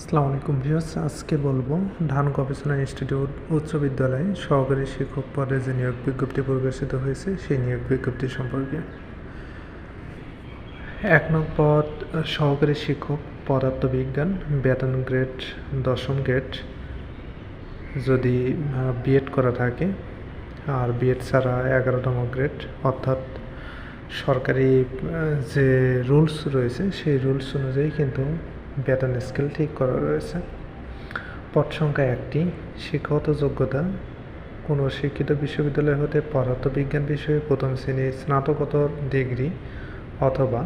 আসসালামু আলাইকুম ভিউয়ার্স, আজকে বলব ধান গবেষণা ইনস্টিটিউট উচ্চ বিদ্যালয়ে সহকারী শিক্ষক পদে যে নিয়োগ বিজ্ঞপ্তি প্রকাশিত হয়েছে, সেই নিয়োগ বিজ্ঞপ্তি সম্পর্কে। এক নং পদ, সহকারী শিক্ষক পদার্থবিজ্ঞান, বেতন গ্রেড, দশম গ্রেড। যদি বিএড করা থাকে, আর বিএড ছাড়া এগারোতম গ্রেড, অর্থাৎ সরকারি যে রুলস রয়েছে, সেই রুলস অনুযায়ী কিন্তু বেতন স্কেল ঠিক করা রয়েছে। পদ সংখ্যা একটি, শিক্ষাগত যোগ্যতা। কোনো শিক্ষিত বিশ্ববিদ্যালয় হতে পদার্থবিজ্ঞান বিষয়ে প্রথম শ্রেণির স্নাতকোত্তর ডিগ্রি অথবা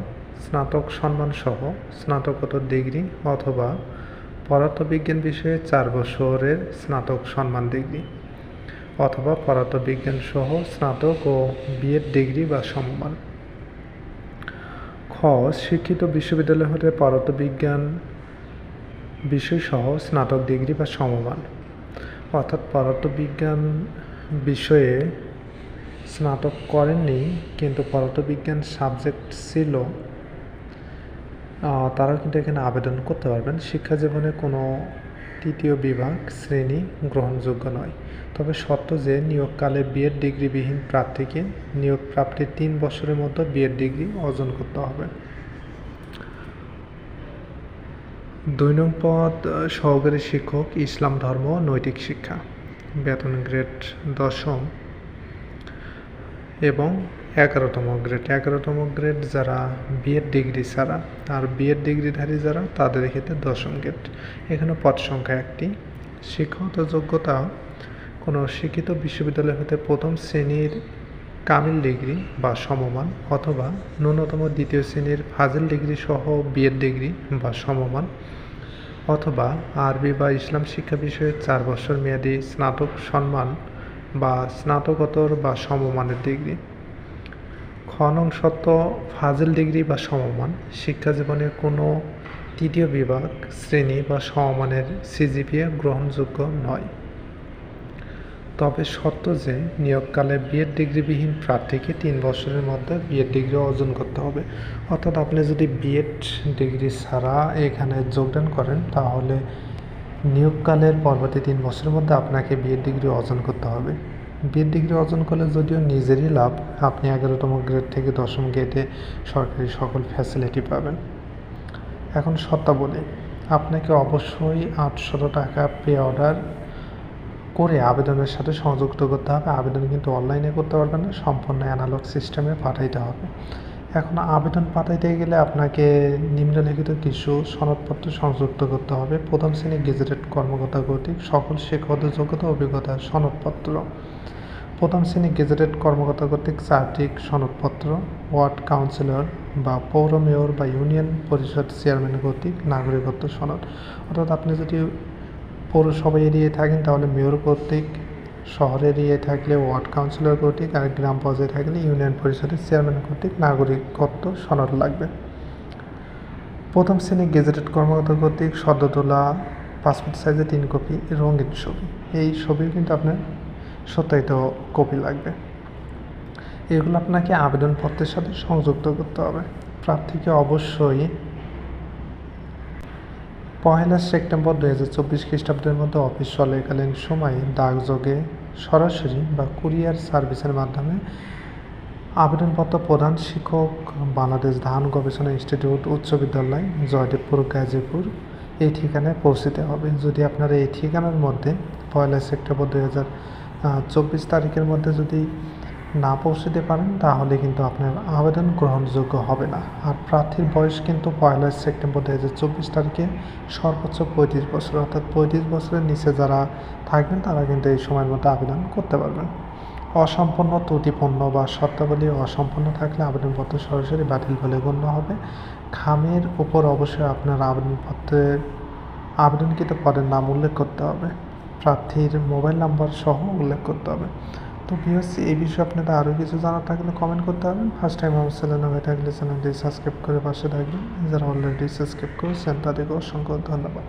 স্নাতক সম্মান সহ স্নাতকোত্তর ডিগ্রি অথবা পদার্থবিজ্ঞান বিষয়ে চার বছরের স্নাতক সম্মান ডিগ্রি অথবা পদার্থবিজ্ঞান সহ স্নাতক ও বিএড ডিগ্রি বা সমমান। খ শিক্ষিত বিশ্ববিদ্যালয় হতে পদার্থবিজ্ঞান বিষয়সহ স্নাতক ডিগ্রি বা সমমান। অর্থাৎ পদার্থবিজ্ঞান বিষয়ে স্নাতক করেননি, কিন্তু পদার্থবিজ্ঞান সাবজেক্ট ছিল। তারা কিন্তু এখানে আবেদন করতে পারবেন। শিক্ষা জীবনে কোনো তৃতীয় বিভাগ শ্রেণি গ্রহণযোগ্য নয়। তবে শর্ত যে, নিয়োগকালে বিএড ডিগ্রিবিহীন প্রার্থীকে নিয়োগ প্রাপ্তির তিন বছরের মধ্যে বিএড ডিগ্রি অর্জন করতে হবে। দুই নং পদ, সহকারী শিক্ষক, ইসলাম ধর্ম, নৈতিক শিক্ষা। বেতন গ্রেড দশম এবং এগারোতম গ্রেড এগারোতম গ্রেড যারা বিএড ডিগ্রি ছাড়া, আর বিএড ডিগ্রিধারী যারা, তাদের ক্ষেত্রে দশম গ্রেড এখানে পদ সংখ্যা একটি। শিক্ষাগত যোগ্যতা, কোনো শিক্ষিত বিশ্ববিদ্যালয় হতে প্রথম শ্রেণির কামিল ডিগ্রি বা সমমান, অথবা ন্যূনতম দ্বিতীয় শ্রেণির ফাজিল ডিগ্রি সহ বিএড ডিগ্রি বা সমমান, অথবা আরবি বা ইসলাম শিক্ষা বিষয়ে চার বছর মেয়াদী স্নাতক সম্মান বা স্নাতকোত্তর বা সমমানের ডিগ্রি খ নং সত্য, ফাজিল ডিগ্রি বা সমমান শিক্ষা জীবনের কোনো তৃতীয় বিভাগ, শ্রেণি বা সমমানের সিজিপিএ গ্রহণযোগ্য নয়। তবে শর্ত যে, নিয়োগকালে বিএড ডিগ্রিবিহীন প্রার্থীকে তিন বছরের মধ্যে বিএড ডিগ্রি অর্জন করতে হবে। অর্থাৎ আপনি যদি বিএড ডিগ্রি ছাড়া এখানে যোগদান করেন, তাহলে নিয়োগকালের পরবর্তী তিন বছরের মধ্যে আপনাকে বিএড ডিগ্রি অর্জন করতে হবে। বিএড ডিগ্রি অর্জন করলে যদিও নিজেরই লাভ, আপনি এগারোতম গ্রেড থেকে দশম গ্রেডে সরকারি সকল ফ্যাসিলিটি পাবেন। এখন শর্তাবলী, আপনাকে অবশ্যই আটশো টাকা পে অর্ডার করে আবেদনের সাথে সংযুক্ত করতে হবে। আবেদন কিন্তু অনলাইনে করতে পারবেন না, সম্পূর্ণ অ্যানালগ সিস্টেমে পাঠাইতে হবে। এখন আবেদন পাঠাইতে গেলে আপনাকে নিম্নলিখিত কিছু সনদপত্র সংযুক্ত করতে হবে। প্রথম শ্রেণি গেজেটেড কর্মকর্তা কর্তৃক সকল শিক্ষাগত যোগ্যতা অভিজ্ঞতার সনদপত্র। প্রথম শ্রেণি গেজেটেড কর্মকর্তা কর্তৃক চারটিক সনদপত্র, ওয়ার্ড কাউন্সিলর বা পৌর মেয়র বা ইউনিয়ন পরিষদ চেয়ারম্যান কর্তৃক নাগরিকত্ব সনদ। অর্থাৎ আপনি যদি পৌরসভা এরিয়ায় থাকেন, তাহলে মেয়র কর্তৃক শহর ইয়ে থাকলে ওয়ার্ড কাউন্সিলর কর্তৃক আর গ্রাম পর্যায়ে থাকলে ইউনিয়ন পরিষদের চেয়ারম্যান কর্তৃক নাগরিকত্ব সনদ লাগবে। প্রথম শ্রেণি গেজেটেড কর্মকর্তা কর্তৃক সদ্য তোলা পাসপোর্ট সাইজে তিন কপি রঙিন ছবি। এই ছবিও কিন্তু আপনার সত্যায়িত কপি লাগবে। এগুলো আপনাকে আবেদনপত্রের সাথে সংযুক্ত করতে হবে। প্রার্থীকে অবশ্যই পহেলা সেপ্টেম্বর দু হাজার চব্বিশ খ্রিস্টাব্দের মধ্যে অফিস চলাকালীন সময়ে ডাকযোগে সরাসরি বা কুরিয়ার সার্ভিসের মাধ্যমে আবেদনপত্র প্রধান শিক্ষক বাংলাদেশ ধান গবেষণা ইনস্টিটিউট উচ্চ বিদ্যালয়, জয়দেবপুর, গাজীপুর এই ঠিকানায় পৌঁছতে হবে। যদি আপনারা এই ঠিকানার মধ্যে পয়লা সেপ্টেম্বর দু হাজার চব্বিশ তারিখের মধ্যে যদি না পৌঁছতে পারেন, তাহলে কিন্তু আপনার আবেদন গ্রহণযোগ্য হবে না। আর প্রার্থীর বয়স কিন্তু পয়লা সেপ্টেম্বর দু হাজার চব্বিশ তারিখে সর্বোচ্চ পঁয়ত্রিশ বছর, অর্থাৎ পঁয়ত্রিশ বছরের নিচে যারা থাকবেন, তারা কিন্তু এই সময়ের মধ্যে আবেদন করতে পারবেন। অসম্পূর্ণ, ত্রুটিপূর্ণ বা শর্তাবলী অসম্পূর্ণ থাকলে আবেদনপত্র সরাসরি বাতিল বলে গণ্য হবে। খামের উপর অবশ্যই আপনার আবেদনপত্রের আবেদনকৃত পদের নাম উল্লেখ করতে হবে। প্রার্থীর মোবাইল নাম্বার সহ উল্লেখ করতে হবে। তো ভিউয়ার্স এই বিষয়ে আপনারা আরও কিছু জানার থাকলে কমেন্ট করতে পারবেন ফার্স্ট টাইম আমার চ্যানেল হয়ে থাকলে চ্যানেলটি সাবস্ক্রাইব করে পাশে থাকবেন। যারা অলরেডি সাবস্ক্রাইব করেছেন, তাদেরকে অসংখ্য ধন্যবাদ।